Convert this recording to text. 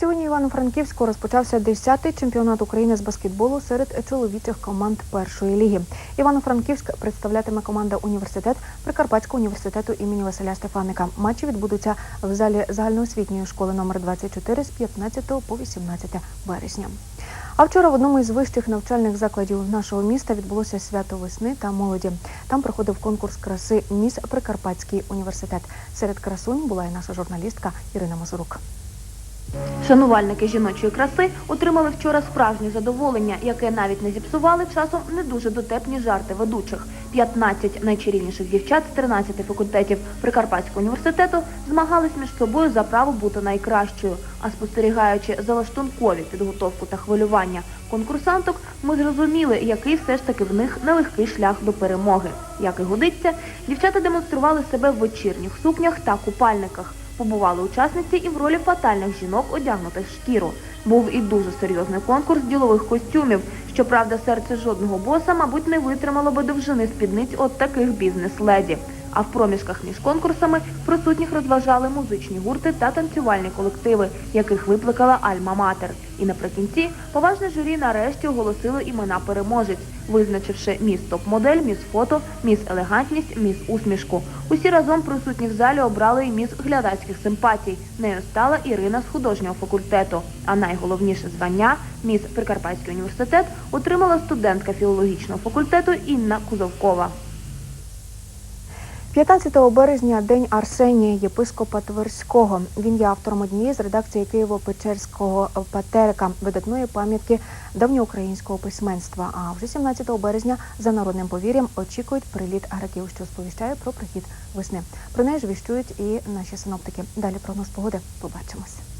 Сьогодні Івано-Франківську розпочався 10-й чемпіонат України з баскетболу серед чоловічих команд першої ліги. Івано-Франківськ представлятиме команда університет Прикарпатського університету імені Василя Стефаника. Матчі відбудуться в залі загальноосвітньої школи номер 24 з 15 по 18 березня. А вчора в одному із вищих навчальних закладів нашого міста відбулося свято весни та молоді. Там проходив конкурс краси Міс Прикарпатський університет. Серед красунь була і наша журналістка Ірина Мазурук. Шанувальники жіночої краси отримали вчора справжнє задоволення, яке навіть не зіпсували часом не дуже дотепні жарти ведучих. 15 найчарівніших дівчат з 13 факультетів Прикарпатського університету змагались між собою за право бути найкращою. А спостерігаючи за лаштункові підготовку та хвилювання конкурсанток, ми зрозуміли, який все ж таки в них нелегкий шлях до перемоги. Як і годиться, дівчата демонстрували себе в вечірніх сукнях та купальниках. Побували учасниці і в ролі фатальних жінок, одягнутих шкіру. Був і дуже серйозний конкурс ділових костюмів. Щоправда, серце жодного боса, мабуть, не витримало би довжини спідниць от таких бізнес-леді. А в проміжках між конкурсами присутніх розважали музичні гурти та танцювальні колективи, яких викликала Альма-Матер. І наприкінці поважне журі нарешті оголосило імена переможець, визначивши міс топ-модель, міс фото, міс елегантність, міс усмішку. Усі разом присутні в залі обрали і міс глядацьких симпатій. Нею стала Ірина з художнього факультету. А найголовніше звання міс Прикарпатський університет отримала студентка філологічного факультету Інна Кузовкова. 15 березня день Арсенія, єпископа Тверського. Він є автором однієї з редакції Києво-Печерського патерика, видатної пам'ятки давньоукраїнського письменства. А вже 17 березня за народним повір'ям очікують приліт граків, що сповіщає про прихід весни. Про неї ж віщують і наші синоптики. Далі прогноз погоди. Побачимось.